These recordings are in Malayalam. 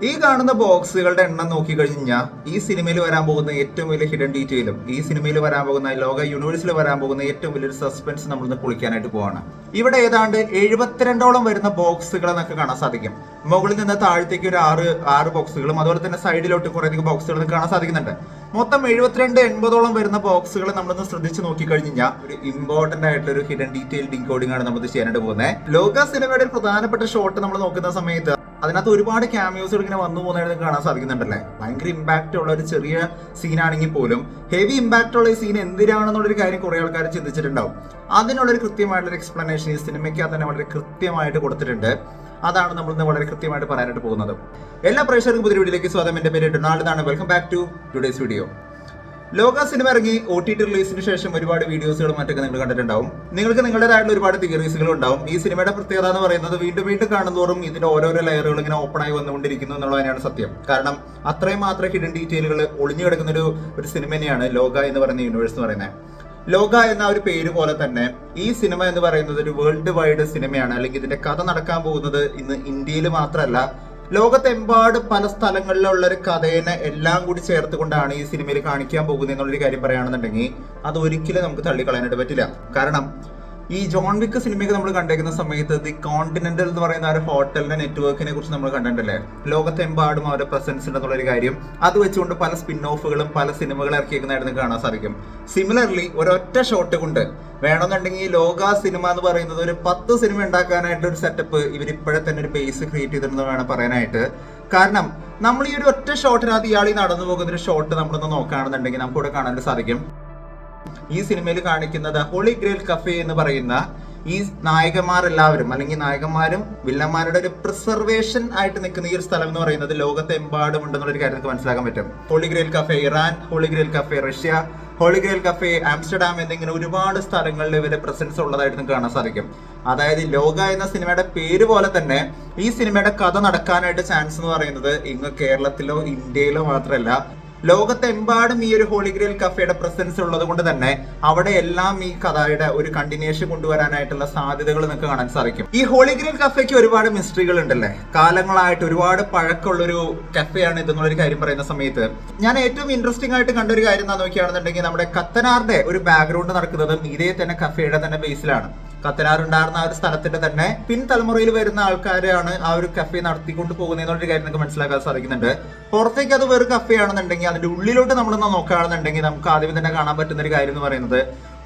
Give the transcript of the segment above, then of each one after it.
ഈ കാണുന്ന ബോക്സുകളുടെ എണ്ണം നോക്കി കഴിഞ്ഞാൽ ഈ സിനിമയിൽ വരാൻ പോകുന്ന ഏറ്റവും വലിയ ഹിഡൻ ഡീറ്റെയിലും ഈ സിനിമയിൽ വരാൻ പോകുന്ന ലോക യൂണിവേഴ്സിൽ വരാൻ പോകുന്ന ഏറ്റവും വലിയൊരു സസ്പെൻസ് നമ്മളിന്ന് പൊളിക്കാനായിട്ട് പോവാണ്. ഇവിടെ ഏതാണ്ട് എഴുപത്തിരണ്ടോളം വരുന്ന ബോക്സുകൾ നമുക്ക് കാണാൻ സാധിക്കും. മുകളിൽ നിന്ന് താഴത്തേക്ക് ഒരു ആറ് ആറ് ബോക്സുകളും അതുപോലെ തന്നെ സൈഡിലോട്ട് കുറേ അധികം ബോക്സുകൾ കാണാൻ സാധിക്കുന്നുണ്ട്. മൊത്തം എഴുപത്തിരണ്ട് എൺപതോളം വരുന്ന ബോക്സുകൾ നമ്മളൊന്ന് ശ്രദ്ധിച്ച് നോക്കി കഴിഞ്ഞാൽ ഒരു ഇമ്പോർട്ടന്റ് ആയിട്ടുള്ള ഒരു ഹിഡൻ ഡീറ്റെയിൽ ഡീകോഡിംഗ് ആണ് നമ്മൾ ചെയ്യാനായിട്ട് പോകുന്നത്. ലോക സിനിമയുടെ പ്രധാനപ്പെട്ട ഷോട്ട് നമ്മൾ നോക്കുന്ന സമയത്ത് അതിനകത്ത് ഒരുപാട് ക്യാമിയോസുകൾ ഇങ്ങനെ വന്നു പോകുന്നതായിട്ട് കാണാൻ സാധിക്കുന്നുണ്ടല്ലേ? ഭയങ്കര ഇമ്പാക്റ്റ് ഉള്ള ഒരു ചെറിയ സീനാണെങ്കിൽ പോലും ഹെവി ഇമ്പാക്റ്റ് ഉള്ള ഈ സീൻ എന്തിനാണെന്നുള്ളൊരു കാര്യം കുറെ ആൾക്കാർ ചിന്തിച്ചിട്ടുണ്ടാവും. അതിനുള്ളൊരു കൃത്യമായിട്ടുള്ള എക്സ്പ്ലനേഷൻ ഈ സിനിമയ്ക്കകത്ത് തന്നെ വളരെ കൃത്യമായിട്ട് കൊടുത്തിട്ടുണ്ട്. അതാണ് നമ്മൾ ഇന്ന് വളരെ കൃത്യമായിട്ട് പറയാനായിട്ട് പോകുന്നത്. എല്ലാ പ്രേക്ഷകർക്കും പുതിയ വീഡിയോയിലേക്ക് സ്വാഗതം. എന്റെ പേര് ഡൊണാൾഡ് ആണ് welcome back to today's video Loka cinema ഇറങ്ങി ഒ ടി ടി റിലീസിന് ശേഷം ഒരുപാട് വീഡിയോസുകളും മറ്റൊക്കെ നിങ്ങൾ കണ്ടിട്ടുണ്ടാവും. നിങ്ങൾക്ക് നിങ്ങളുടേതായിട്ടുള്ള ഒരുപാട് തിയറീസുകളും ഉണ്ടാവും. ഈ സിനിമയുടെ പ്രത്യേകത എന്ന് പറയുന്നത് വീണ്ടും വീണ്ടും കാണുന്നതോറും ഇതിന്റെ ഓരോരോ ലെയറുകൾ ഇങ്ങനെ ഓപ്പൺ ആയി വന്നുകൊണ്ടിരിക്കുന്നു എന്നുള്ളതിനാണ് സത്യം. കാരണം അത്രയും മാത്രം ഹിഡൻ ഡീറ്റെയിലുകൾ ഒളിഞ്ഞു കിടക്കുന്ന ഒരു ഒരു സിനിമ തന്നെയാണ് ലോക എന്ന് പറയുന്ന യൂണിവേഴ്സ് എന്ന് പറയുന്നത്. ലോക എന്ന ഒരു പേര് പോലെ തന്നെ ഈ സിനിമ എന്ന് പറയുന്നത് ഒരു വേൾഡ് വൈഡ് സിനിമയാണ്. അല്ലെങ്കിൽ ഇതിന്റെ കഥ നടക്കാൻ പോകുന്നത് ഇന്ന് ഇന്ത്യയിൽ മാത്രമല്ല ലോകത്തെമ്പാട് പല സ്ഥലങ്ങളിലുള്ള ഒരു കഥേനെ എല്ലാം കൂടി ചേർത്തുകൊണ്ടാണ് ഈ സിനിമയിൽ കാണിക്കാൻ പോകുന്നത് എന്നുള്ളൊരു കാര്യം പറയുകയാണെന്നുണ്ടെങ്കിൽ അത് ഒരിക്കലും നമുക്ക് തള്ളിക്കളയാനായിട്ട് പറ്റില്ല. കാരണം ഈ ജോൺ വിക്ക് സിനിമയൊക്കെ നമ്മൾ കണ്ടേക്കുന്ന സമയത്ത് ദി കോണ്ടിനെന്റൽ എന്ന് പറയുന്ന ഒരു ഹോട്ടലിന്റെ നെറ്റ്വർക്കിനെ കുറിച്ച് നമ്മൾ കണ്ടിട്ടില്ലേ ലോകത്തെമ്പാടും അവരുടെ പ്രസൻസ് ഉണ്ടെന്നുള്ള ഒരു കാര്യം. അത് വെച്ചുകൊണ്ട് പല സ്പിൻ ഓഫുകളും പല സിനിമകൾ ഇറക്കിയേക്കുന്നതായിട്ട് നിങ്ങൾക്ക് കാണാൻ സാധിക്കും. സിമിലർലി ഒരൊറ്റ ഷോട്ട് കൊണ്ട് വേണമെന്നുണ്ടെങ്കിൽ ലോക സിനിമ എന്ന് പറയുന്നത് ഒരു പത്ത് സിനിമ ഉണ്ടാക്കാനായിട്ട് ഒരു സെറ്റപ്പ് ഇവർ ഇപ്പോഴെ തന്നെ ഒരു ബേസ് ക്രിയേറ്റ് ചെയ്തിരുന്നു വേണം പറയാനായിട്ട്. കാരണം നമ്മൾ ഈ ഒരു ഒറ്റ ഷോട്ടിനകത്ത് ഇയാൾ ഈ നടന്നു പോകുന്ന ഒരു ഷോട്ട് നമ്മളൊന്ന് നോക്കുകയാണെന്നുണ്ടെങ്കിൽ നമുക്ക് ഇവിടെ കാണാനായിട്ട് സാധിക്കും. ഈ സിനിമയിൽ കാണിക്കുന്നത് ഹോളി ഗ്രേൽ കഫേ എന്ന് പറയുന്ന ഈ നായകന്മാർ എല്ലാവരും അല്ലെങ്കിൽ നായകന്മാരും വില്ലന്മാരുടെ ഒരു പ്രിസർവേഷൻ ആയിട്ട് നിൽക്കുന്ന ഈ ഒരു സ്ഥലം എന്ന് പറയുന്നത് ലോകത്തെമ്പാടും ഉണ്ടെന്നുള്ള ഒരു കാര്യം നമുക്ക് മനസ്സിലാക്കാൻ പറ്റും. Holy Grail Cafe Iran Holy Grail Cafe Russia Holy Grail Cafe Amsterdam എന്നിങ്ങനെ ഒരുപാട് സ്ഥലങ്ങളിൽ ഇവരുടെ പ്രസൻസ് ഉള്ളതായിട്ട് നിങ്ങൾക്ക് കാണാൻ സാധിക്കും. അതായത് ലോക എന്ന സിനിമയുടെ പേര് പോലെ തന്നെ ഈ സിനിമയുടെ കഥ നടക്കാനായിട്ട് ചാൻസ് എന്ന് പറയുന്നത് ഇങ്ങ് കേരളത്തിലോ ഇന്ത്യയിലോ മാത്രമല്ല ലോകത്തെമ്പാടും ഈ ഒരു ഹോളിഗ്രേൽ കഫേയുടെ പ്രസൻസ് ഉള്ളത് കൊണ്ട് തന്നെ അവിടെ എല്ലാം ഈ കഥയുടെ ഒരു കണ്ടിന്യൂഷൻ കൊണ്ടുവരാനായിട്ടുള്ള സാധ്യതകൾ നിങ്ങൾക്ക് കാണാൻ സാധിക്കും. ഈ ഹോളിഗ്രേൽ കഫേക്ക് ഒരുപാട് മിസ്റ്ററികൾ ഉണ്ടല്ലേ? കാലങ്ങളായിട്ട് ഒരുപാട് പഴക്കമുള്ളൊരു കഫേയാണ് ഇതെന്നുള്ളൊരു കാര്യം പറയുന്ന സമയത്ത് ഞാൻ ഏറ്റവും ഇൻട്രസ്റ്റിംഗ് ആയിട്ട് കണ്ട ഒരു കാര്യം എന്താ നോക്കിയാണെന്നുണ്ടെങ്കിൽ നമ്മുടെ കത്തനാറിന്റെ ഒരു ബാക്ക്ഗ്രൗണ്ട് നടക്കുന്നതും ഇതേ തന്നെ കഫേയുടെ തന്നെ ബേസിലാണ് കത്തനാർ ഉണ്ടായിരുന്ന ആ ഒരു സ്ഥലത്തിന്റെ തന്നെ പിൻതലമുറയിൽ വരുന്ന ആൾക്കാരെയാണ് ആ ഒരു കഫേ നടത്തിക്കൊണ്ട് പോകുന്നത് എന്നുള്ളൊരു കാര്യം നമുക്ക് മനസ്സിലാക്കാൻ സാധിക്കുന്നുണ്ട്. പുറത്തേക്ക് അത് വേറൊരു കഫേ ആണെന്നുണ്ടെങ്കിൽ അതിന്റെ ഉള്ളിലോട്ട് നമ്മൾ നോക്കുകയാണെന്നുണ്ടെങ്കിൽ നമുക്ക് ആദ്യം തന്നെ കാണാൻ പറ്റുന്ന ഒരു കാര്യം എന്ന് പറയുന്നത്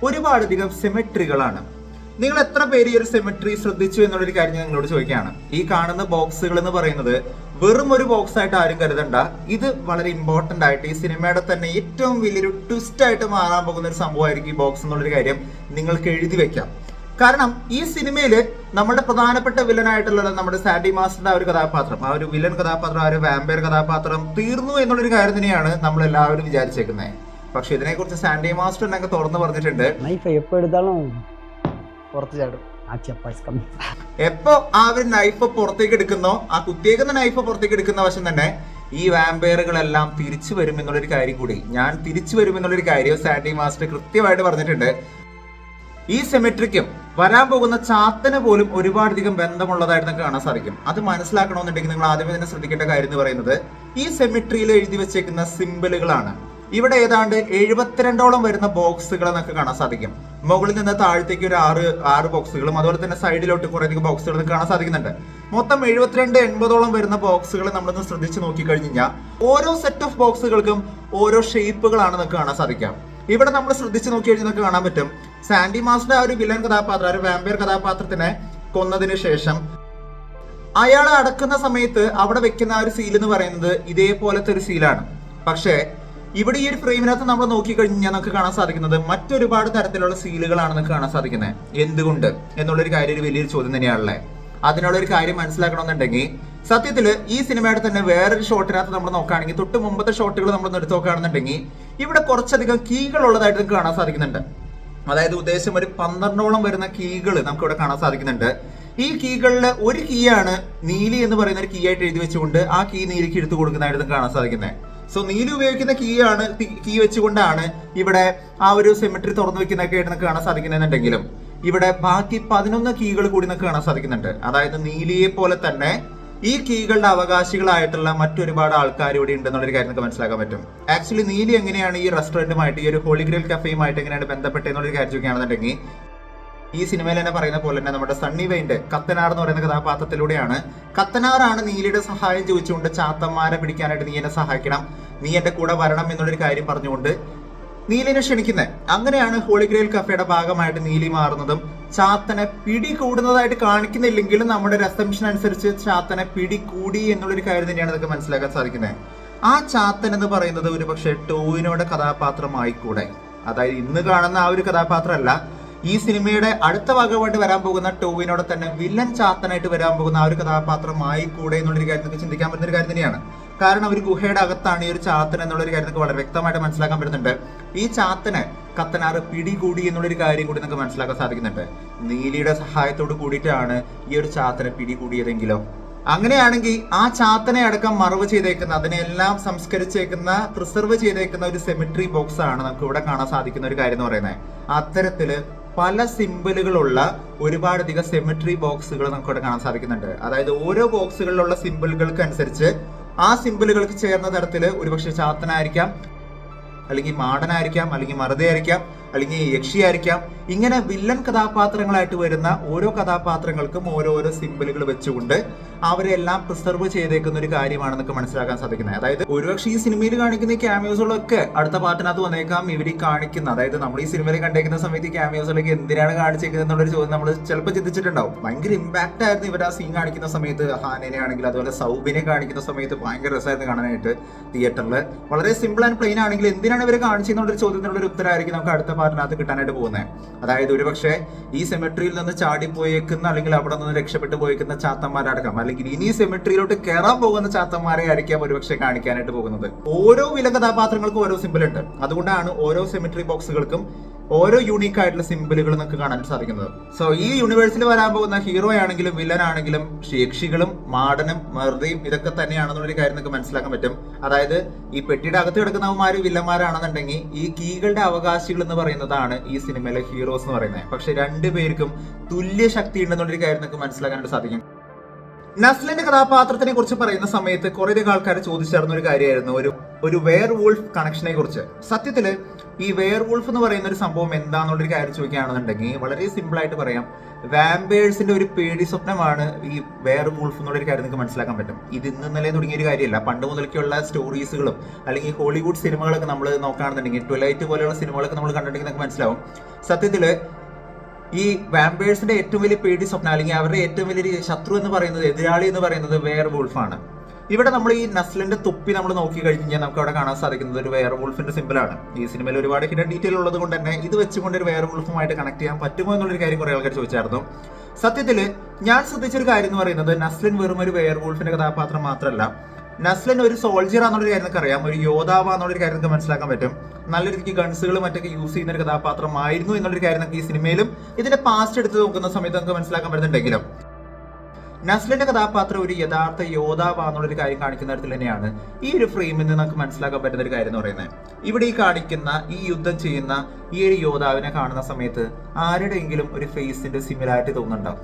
ഒരുപാടധികം സിമെട്രികളാണ് നിങ്ങൾ എത്ര പേര് ഈ ഒരു സെമിട്രി ശ്രദ്ധിച്ചു എന്നുള്ളൊരു കാര്യം ഞാൻ നിങ്ങളോട് ചോദിക്കുകയാണ്. ഈ കാണുന്ന ബോക്സുകൾ എന്ന് പറയുന്നത് വെറും ഒരു ബോക്സ് ആയിട്ട് ആരും കരുതണ്ട. ഇത് വളരെ ഇമ്പോർട്ടന്റ് ആയിട്ട് ഈ സിനിമയുടെ തന്നെ ഏറ്റവും വലിയൊരു ട്വിസ്റ്റ് ആയിട്ട് മാറാൻ പോകുന്ന ഒരു സംഭവമായിരിക്കും ഈ ബോക്സ് എന്നുള്ളൊരു കാര്യം നിങ്ങൾക്ക് എഴുതി വെക്കാം. കാരണം ഈ സിനിമയിൽ നമ്മുടെ പ്രധാനപ്പെട്ട വില്ലനായിട്ടുള്ളത് നമ്മുടെ സാഡി മാസ്റ്ററിന്റെ ആ ഒരു കഥാപാത്രം. ആ ഒരു വില്ലൻ കഥാപാത്രം ആ ഒരു വാമ്പയർ കഥാപാത്രം തീർന്നു എന്നുള്ളൊരു കാര്യം തന്നെയാണ് നമ്മൾ എല്ലാവരും വിചാരിച്ചേക്കുന്നത് പക്ഷെ ഇതിനെ കുറിച്ച് സാൻഡി മാസ്റ്റർ എന്നൊക്കെ തുറന്നു പറഞ്ഞിട്ടുണ്ട്. എപ്പോ ആ ഒരു നൈഫ് പുറത്തേക്ക് എടുക്കുന്നോ ആ കുത്തിയേക്കുന്ന നൈഫ് പുറത്തേക്ക് എടുക്കുന്ന വശം തന്നെ ഈ വാമ്പയറുകളെല്ലാം തിരിച്ചു വരും എന്നുള്ളൊരു കാര്യം കൂടി. ഞാൻ തിരിച്ചു വരും എന്നുള്ളൊരു കാര്യം സാൻഡി മാസ്റ്റർ കൃത്യമായിട്ട് പറഞ്ഞിട്ടുണ്ട്. ഈ സെമിട്രിക്കും വരാൻ പോകുന്ന ചാത്തന് പോലും ഒരുപാടധികം ബന്ധമുള്ളതായിട്ട് നിങ്ങൾക്ക് കാണാൻ സാധിക്കും. അത് മനസ്സിലാക്കണമെന്നുണ്ടെങ്കിൽ നിങ്ങൾ ആദ്യമേ തന്നെ ശ്രദ്ധിക്കേണ്ട കാര്യം എന്ന് പറയുന്നത് ഈ സെമിട്രിയിൽ എഴുതി വെച്ചേക്കുന്ന സിമ്പിളുകളാണ് ഇവിടെ ഏതാണ്ട് എഴുപത്തിരണ്ടോളം വരുന്ന ബോക്സുകൾ നമുക്ക് കാണാൻ സാധിക്കും. മുകളിൽ നിന്ന് താഴത്തേക്ക് ഒരു ആറ് ആറ് ബോക്സുകളും അതുപോലെ തന്നെ സൈഡിലോട്ട് കുറേ അധികം ബോക്സുകൾ കാണാൻ സാധിക്കുന്നുണ്ട്. മൊത്തം എഴുപത്തിരണ്ട് എൺപതോളം വരുന്ന ബോക്സുകൾ നമ്മളൊന്ന് ശ്രദ്ധിച്ച് നോക്കി കഴിഞ്ഞാൽ ഓരോ സെറ്റ് ഓഫ് ബോക്സുകൾക്കും ഓരോ ഷേപ്പുകളാണ് നമുക്ക് കാണാൻ സാധിക്കാം ഇവിടെ നമ്മൾ ശ്രദ്ധിച്ച് നോക്കി കഴിഞ്ഞാൽ നമുക്ക് കാണാൻ പറ്റും. സാൻഡി മാസ്റ്റർ ആ ഒരു വില്ലൻ കഥാപാത്രം ഒരു വാമ്പയർ കഥാപാത്രത്തിനെ കൊന്നതിന് ശേഷം അയാൾ അടക്കുന്ന സമയത്ത് അവിടെ വെക്കുന്ന ആ ഒരു സീൽ എന്ന് പറയുന്നത് ഇതേപോലത്തെ ഒരു സീലാണ് പക്ഷേ ഇവിടെ ഈ ഒരു ഫ്രെയിമിനകത്ത് നമ്മൾ നോക്കിക്കഴിഞ്ഞാൽ നമുക്ക് കാണാൻ സാധിക്കുന്നത് മറ്റൊരുപാട് തരത്തിലുള്ള സീലുകളാണ് നമുക്ക് കാണാൻ സാധിക്കുന്നത്. എന്തുകൊണ്ട്? എന്നുള്ളൊരു കാര്യം ഒരു വലിയൊരു ചോദ്യം തന്നെയാണല്ലേ? അതിനുള്ള ഒരു കാര്യം മനസ്സിലാക്കണമെന്നുണ്ടെങ്കിൽ സത്യത്തിൽ ഈ സിനിമയുടെ തന്നെ വേറൊരു ഷോട്ടിനകത്ത് നമ്മൾ നോക്കുകയാണെങ്കിൽ തൊട്ട് മുമ്പത്തെ ഷോട്ടുകൾ നമ്മൾ എടുത്ത് നോക്കുകയാണെന്നുണ്ടെങ്കിൽ ഇവിടെ കുറച്ചധികം കീകൾ ഉള്ളതായിട്ട് നമുക്ക് കാണാൻ സാധിക്കുന്നുണ്ട്. അതായത് ഉദ്ദേശം ഒരു പന്ത്രണ്ടോളം വരുന്ന കീകൾ നമുക്ക് ഇവിടെ കാണാൻ സാധിക്കുന്നുണ്ട്. ഈ കീകളിലെ ഒരു കീ ആണ് നീലി എന്ന് പറയുന്ന ഒരു കീ ആയിട്ട് എഴുതി വെച്ചുകൊണ്ട് ആ കീ നീലിക്ക് എടുത്തു കൊടുക്കുന്നതായിട്ട് കാണാൻ സാധിക്കുന്നത്. സോ നീലി ഉപയോഗിക്കുന്ന കീ ആണ് കീ വെച്ചുകൊണ്ടാണ് ഇവിടെ ആ ഒരു സെമിട്രി തുറന്നു വെക്കുന്നതൊക്കെ ആയിട്ട് നമുക്ക് കാണാൻ സാധിക്കുന്നുണ്ടെങ്കിലും. ഇവിടെ ബാക്കി പതിനൊന്ന് കീകൾ കൂടി നമുക്ക് കാണാൻ സാധിക്കുന്നുണ്ട്. അതായത് നീലിയെ പോലെ തന്നെ ഈ കീകളുടെ അവകാശികളായിട്ടുള്ള മറ്റൊരുപാട് ആൾക്കാർ ഇവിടെ ഉണ്ടെന്നുള്ളൊരു കാര്യം നമുക്ക് മനസ്സിലാക്കാൻ പറ്റും. ആക്ച്വലി നീലി എങ്ങനെയാണ് ഈ റെസ്റ്റോറന്റുമായിട്ട് ഈ ഒരു ഹോളി ഗ്രിൽ കഫേയുമായിട്ട് എങ്ങനെയാണ് ബന്ധപ്പെട്ടെന്നുള്ളൊരു കാര്യം ചോദിക്കുകയാണെന്നുണ്ടെങ്കിൽ ഈ സിനിമയിൽ തന്നെ പറയുന്ന പോലെ തന്നെ നമ്മുടെ സണ്ണി വെയിന്റെ കത്തനാർ എന്ന് പറയുന്ന കഥാപാത്രത്തിലൂടെയാണ്. കത്തനാറാണ് നീലിയുടെ സഹായം ചോദിച്ചുകൊണ്ട് ചാത്തന്മാരെ പിടിക്കാനായിട്ട് നീ എന്നെ സഹായിക്കണം നീ എന്റെ കൂടെ വരണം എന്നുള്ളൊരു കാര്യം പറഞ്ഞുകൊണ്ട് നീലിനെ ക്ഷണിക്കുന്നത്. അങ്ങനെയാണ് ഹോളിഗ്രേൽ കഫേയുടെ ഭാഗമായിട്ട് നീലി മാറുന്നതും ചാത്തനെ പിടി കൂടുന്നതായിട്ട് കാണിക്കുന്നില്ലെങ്കിലും നമ്മുടെ ഒരു അസംഷൻ അനുസരിച്ച് ചാത്തനെ പിടി കൂടി എന്നുള്ളൊരു കാര്യം തന്നെയാണ് ഇതൊക്കെ മനസ്സിലാക്കാൻ സാധിക്കുന്നത്. ആ ചാത്തൻ എന്ന് പറയുന്നത് ഒരു പക്ഷേ ടോവിനോടെ കഥാപാത്രമായിക്കൂടെ. അതായത് ഇന്ന് കാണുന്ന ആ ഒരു കഥാപാത്രമല്ല. ഈ സിനിമയുടെ അടുത്ത ഭാഗമായിട്ട് വരാൻ പോകുന്ന ടോവിനോടെ തന്നെ വില്ലൻ ചാത്തനായിട്ട് വരാൻ പോകുന്ന ആ ഒരു കഥാപാത്രമായി കൂടെ എന്നുള്ളൊരു നിങ്ങൾക്ക് ചിന്തിക്കാൻ പറ്റുന്ന ഒരു കാര്യം തന്നെയാണ്. കാരണം ഒരു ഗുഹയുടെ അകത്താണ് ഈ ഒരു ചാത്തൻ എന്നുള്ളൊരു നിങ്ങൾക്ക് വളരെ വ്യക്തമായിട്ട് മനസ്സിലാക്കാൻ പറ്റുന്നുണ്ട്. ഈ ചാത്തന് കത്തനാറ് പിടികൂടി എന്നുള്ളൊരു കാര്യം കൂടി നമുക്ക് മനസ്സിലാക്കാൻ സാധിക്കുന്നുണ്ട്. നീലിയുടെ സഹായത്തോട് കൂടിയിട്ടാണ് ഈ ഒരു ചാത്തനെ പിടികൂടിയതെങ്കിലോ? അങ്ങനെയാണെങ്കിൽ ആ ചാത്തനെ അടക്കം മറവ് ചെയ്തേക്കുന്ന അതിനെല്ലാം സംസ്കരിച്ചേക്കുന്ന പ്രിസർവ് ചെയ്തേക്കുന്ന ഒരു സെമിട്രി ബോക്സ് ആണ് നമുക്ക് ഇവിടെ കാണാൻ സാധിക്കുന്ന ഒരു കാര്യം എന്ന് പറയുന്നത്. അത്തരത്തിൽ പല സിമ്പിളുകളുള്ള ഒരുപാടധികം സെമിട്രി ബോക്സുകൾ നമുക്ക് ഇവിടെ കാണാൻ സാധിക്കുന്നുണ്ട്. അതായത് ഓരോ ബോക്സുകളിലുള്ള സിമ്പിളുകൾക്ക് അനുസരിച്ച് ആ സിമ്പിളുകൾക്ക് ചേർന്ന തരത്തിൽ ഒരുപക്ഷെ ചാത്തനായിരിക്കാം അല്ലെങ്കിൽ മാടനായിരിക്കാം അല്ലെങ്കിൽ മറുതയായിരിക്കാം അല്ലെങ്കിൽ യക്ഷിയായിരിക്കാം ഇങ്ങനെ വില്ലൻ കഥാപാത്രങ്ങളായിട്ട് വരുന്ന ഓരോ കഥാപാത്രങ്ങൾക്കും ഓരോരോ സിമ്പിളുകൾ വെച്ചുകൊണ്ട് അവരെ എല്ലാം പ്രിസർവ് ചെയ്തേക്കുന്ന ഒരു കാര്യമാണ് നമുക്ക് മനസ്സിലാക്കാൻ സാധിക്കുന്നത്. അതായത് ഒരുപക്ഷെ ഈ സിനിമയിൽ കാണിക്കുന്ന ക്യാമിയോസുകളൊക്കെ അടുത്ത പാട്ടിനകത്ത് വന്നേക്കാം ഇവർ കാണിക്കുന്ന. അതായത് നമ്മൾ ഈ സിനിമയിൽ കണ്ടേക്കുന്ന സമയത്ത് ക്യാമിയോസുകളൊക്കെ എന്തിനാണ് കാണിച്ചേക്കുന്നത് എന്നുള്ളൊരു ചോദ്യം നമ്മൾ ചിലപ്പോൾ ചിന്തിച്ചിട്ടുണ്ടാവും. ഭയങ്കര ഇമ്പാക്റ്റ് ആയിരുന്നു ഇവർ ആ സീൻ കാണിക്കുന്ന സമയത്ത്. ഹാനനെ ആണെങ്കിൽ അതുപോലെ സൗബിനെ കാണിക്കുന്ന സമയത്ത് ഭയങ്കര രസമായിരുന്നു കാണാനായിട്ട്. തിയേറ്ററിൽ വളരെ സിമ്പിൾ ആൻഡ് പ്ലെയിൻ ആണെങ്കിൽ എന്തിനാണ് ഇവർ കാണിച്ചെന്നുള്ളൊരു ചോദ്യത്തിനുള്ള ഒരു ഉത്തരമായിരിക്കും നമുക്ക് അടുത്ത പാട്ടിനകത്ത് കിട്ടാനായിട്ട് പോകുന്നത് അതായത് ഒരുപക്ഷെ ഈ സെമിട്രിയിൽ നിന്ന് ചാടി പോയേക്കുന്ന അല്ലെങ്കിൽ അവിടെ നിന്ന് രക്ഷപ്പെട്ടു പോയേക്കുന്ന ചാത്തന്മാരടക്കം. അല്ലെങ്കിൽ ഇനി സെമിട്രിയിലോട്ട് കയറാൻ പോകുന്ന ചാത്തന്മാരെ ആയിരിക്കാം ഒരുപക്ഷെ കാണിക്കാനായിട്ട് പോകുന്നത്. ഓരോ വില കഥാപാത്രങ്ങൾക്കും ഓരോ സിമ്പിൾ ഉണ്ട്. അതുകൊണ്ടാണ് ഓരോ സെമിട്രി ബോക്സുകൾക്കും ഓരോ യൂണീക്ക് ആയിട്ടുള്ള സിമ്പിളുകൾ നമുക്ക് കാണാൻ സാധിക്കുന്നത്. സോ ഈ യൂണിവേഴ്സിൽ വരാൻ പോകുന്ന ഹീറോ ആണെങ്കിലും വില്ലൻ ആണെങ്കിലും യക്ഷികളും മാടനും മറുതയും ഇതൊക്കെ തന്നെയാണെന്നുള്ളൊരു കാര്യം നമുക്ക് മനസ്സിലാക്കാൻ പറ്റും. അതായത് ഈ പെട്ടിയുടെ അകത്ത് കിടക്കുന്നവന്മാര് വില്ലന്മാരാണെന്നുണ്ടെങ്കിൽ ഈ കീകളുടെ അവകാശികൾ എന്ന് പറയുന്നതാണ് ഈ സിനിമയിലെ ഹീറോസ് എന്ന് പറയുന്നത്. പക്ഷെ രണ്ടുപേർക്കും തുല്യ ശക്തി ഉണ്ടെന്നുള്ളൊരു കാര്യം നമുക്ക് മനസ്സിലാക്കാനായിട്ട് സാധിക്കും. നസ്ലിന്റെ കഥാപാത്രത്തിനെ കുറിച്ച് പറയുന്ന സമയത്ത് കുറേയധികം ആൾക്കാർ ചോദിച്ചിരുന്ന ഒരു കാര്യമായിരുന്നു. ഒരു ഒരു വെയർ വൂൾഫ് കണക്ഷനെ കുറിച്ച്. സത്യത്തിൽ ഈ വെയർ വൂൾഫ് എന്ന് പറയുന്ന ഒരു സംഭവം എന്താണെന്നുള്ളൊരു കാര്യം ചോദിക്കുകയാണെന്നുണ്ടെങ്കിൽ വളരെ സിമ്പിൾ ആയിട്ട് പറയാം. വാമ്പേഴ്സിന്റെ ഒരു പേടി സ്വപ്നമാണ് ഈ വെയർ വൂൾഫ് എന്നുള്ളൊരു കാര്യം നിങ്ങൾക്ക് മനസ്സിലാക്കാൻ പറ്റും. ഇത് ഇന്ന് ഇന്നലെ തുടങ്ങിയ ഒരു കാര്യമല്ല. പണ്ട് മുതൽക്കുള്ള സ്റ്റോറീസുകളും അല്ലെങ്കിൽ ഹോളിവുഡ് സിനിമകളൊക്കെ നമ്മൾ നോക്കുകയാണെന്നുണ്ടെങ്കിൽ ട്വലൈറ്റ് പോലെയുള്ള സിനിമകളൊക്കെ നമ്മൾ കണ്ടിട്ടുണ്ടെങ്കിൽ നമുക്ക് മനസ്സിലാവും. സത്യത്തിൽ ഈ വാമ്പേഴ്സിന്റെ ഏറ്റവും വലിയ പേടി സ്വപ്നം അല്ലെങ്കിൽ അവരുടെ ഏറ്റവും വലിയ ശത്രു എന്ന് പറയുന്നത് എതിരാളി എന്ന് പറയുന്നത് വെയർ വുൾഫാണ് ഇവിടെ നമ്മൾ ഈ നസ്ലിന്റെ തൊപ്പി നമ്മൾ നോക്കി കഴിഞ്ഞ് കഴിഞ്ഞാൽ നമുക്ക് അവിടെ കാണാൻ സാധിക്കുന്നത് ഒരു വെയർ വുൾഫിന്റെ സിമ്പിളാണ് ഈ സിനിമയിൽ ഒരുപാട് ഹിഡൻ ഡീറ്റെയിൽ ഉള്ളത് കൊണ്ട് തന്നെ ഇത് വെച്ചുകൊണ്ട് ഒരു വെയർ വുൾഫുമായിട്ട് കണക്ട് ചെയ്യാൻ പറ്റുമോ എന്നുള്ളൊരു കാര്യം കുറെ ആൾക്കാർ ചോദിച്ചായിരുന്നു. സത്യത്തിൽ ഞാൻ ശ്രദ്ധിച്ചൊരു കാര്യം എന്ന് പറയുന്നത് നസ്ലിൻ വെറും ഒരു വെയർ വുൾഫിന്റെ കഥാപാത്രം മാത്രമല്ല. നസ്ലിൻ ഒരു സോൾജിയർ ആണെന്നുള്ളൊരു കാര്യം നമുക്ക് അറിയാം ഒരു യോദ്ധാവ് എന്നുള്ളൊരു കാര്യം നമുക്ക് മനസ്സിലാക്കാൻ പറ്റും. നല്ല രീതിക്ക് ഗൺസുകൾ മറ്റൊക്കെ യൂസ് ചെയ്യുന്ന ഒരു കഥാപാത്രമായിരുന്നു എന്നുള്ളൊരു കാര്യം നമുക്ക് ഈ സിനിമയിലും ഇതിന്റെ പാസ്റ്റ് എടുത്ത് നോക്കുന്ന സമയത്ത് നമുക്ക് മനസ്സിലാക്കാൻ പറ്റുന്നുണ്ടെങ്കിലും. നസ്ലിന്റെ കഥാപാത്രം ഒരു യഥാർത്ഥ യോദ്ധാവ് എന്നുള്ളൊരു കാര്യം കാണിക്കുന്ന തരത്തിൽ തന്നെയാണ് ഈ ഒരു ഫ്രെയിമിൽ നിന്ന് നമുക്ക് മനസ്സിലാക്കാൻ പറ്റുന്ന ഒരു കാര്യം എന്ന് പറയുന്നത്. ഇവിടെ ഈ കാണിക്കുന്ന ഈ യുദ്ധം ചെയ്യുന്ന ഈ ഒരു യോദ്ധാവിനെ കാണുന്ന സമയത്ത് ആരുടെയെങ്കിലും ഒരു ഫേസിന്റെ സിമിലാരിറ്റി തോന്നുന്നുണ്ടോ?